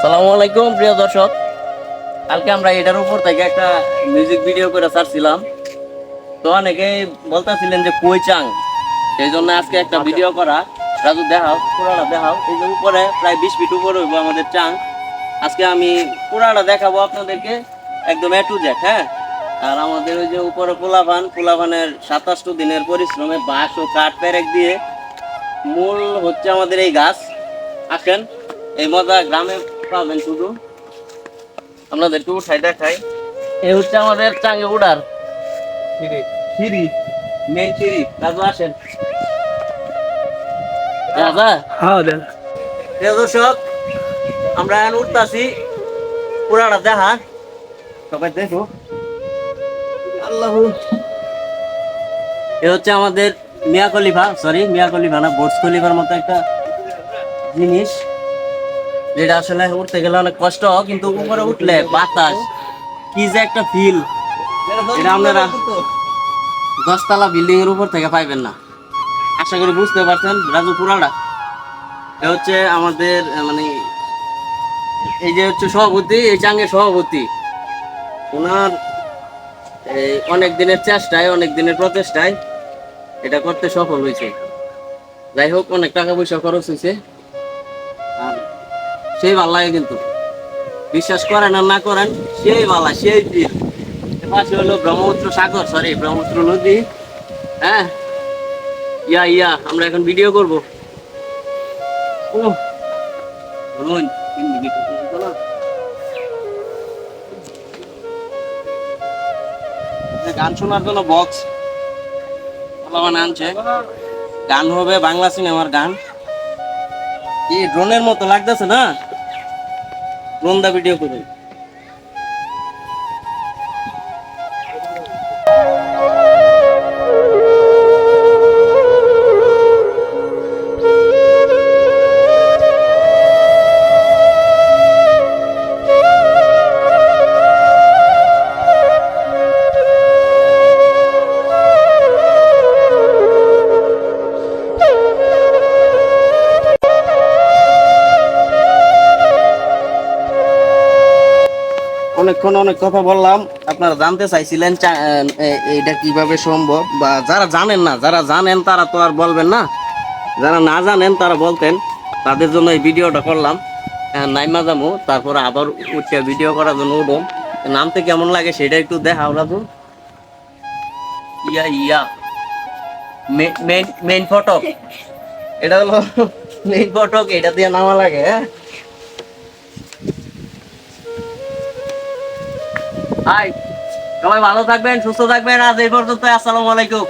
সালামু আলাইকুম প্রিয় দর্শক। কালকে আমরা এটার উপর থেকে একটা মিউজিক ভিডিও করে ছাড়ছিলাম। তো অনেকে বলতেছিলেন যে কই চাং। সেই জন্য আজকে একটা ভিডিও করা। রাজু দেখাও পুরাটা দেখাও। এই যে উপরে প্রায় বিশ ফিট উপরে হইব আমাদের চাং। আজকে আমি পুরাটা দেখাবো আপনাদেরকে একদম এ টু জেড হ্যাঁ? আর আমাদের ওই যে উপরে পোলাভান পোলাভানের সাতাশটো দিনের পরিশ্রমে বাঁশ ও কাঠ পেরেক দিয়ে মূল হচ্ছে আমাদের এই গাছ। আসেন এই মজা গ্রামে পাবেন শুধু। উঠাই দেখাই। এই হচ্ছে আমাদের চাঙ্গে উড়ার মেন রাজু আসেন। রাজা? হ্যাঁ প্রিয় দর্শক আমরা এখন উঠতাছি পুরাটা দেখা সবাই দেখো। আল্লাহ। এ হচ্ছে আমাদের মিয়া খলিফা সরি মিয়া খলিফা না বোর্ডস খলিফার মতো একটা জিনিস। যেটা আসলে উঠতে গেলে অনেক কষ্ট, কিন্তু উপরে উঠলে বাতাস, কি যে একটা ফিল এটা আপনারা দশতলা বিল্ডিং এর উপর থেকে পাইবেন না। আশা করি বুঝতে পারছেন, রাজু পুরাটা। এটা হচ্ছে আমাদের মানে এই যে হচ্ছে সভাপতি, এই চাঙ্গের সভাপতি। ওনার এই অনেক দিনের চেষ্টায়, অনেক দিনের প্রচেষ্টায় এটা করতে সফল হয়েছে। যাই হোক, অনেক টাকা পয়সা খরচ হয়েছে। সেই ভালো লাগে কিন্তু। বিশ্বাস করেন আর না করেন, সেই ভালা সেই দিন পাশে হলো ব্রহ্মপুত্র সাগর সরি ব্রহ্মপুত্র নদী। হ্যাঁ? ইয়া ইয়া, আমরা এখন ভিডিও করব। ও বলুন গান শোনার জন্য বক্স আনছে গান হবে বাংলা সিনেমার গান। এই ড্রোনের মতো লাগতেছে না? ড্রোন দা ভিডিও করুন অনেকক্ষণ অনেক কথা বললাম। আপনারা জানতে চাইছিলেন চা- এ- এইটা কীভাবে সম্ভব বা যারা জানেন না, যারা জানেন তারা তো আর বলবেন না। যারা না জানেন তারা বলতেন। তাদের জন্য এই ভিডিওটা করলাম। নাইমা যাব তারপর আবার উঠে ভিডিও করার জন্য উঠুন নামতে কেমন লাগে সেটা একটু দেখাও Raju. Yeah yeah. Main main ফটক। এটা হলো মেইন ফটক, এটা দিয়ে নামা লাগে হ্যাঁ? হাই সবাই ভালো থাকবেন সুস্থ থাকবেন। আজ এই পর্যন্ত আসসালামু আলাইকুম।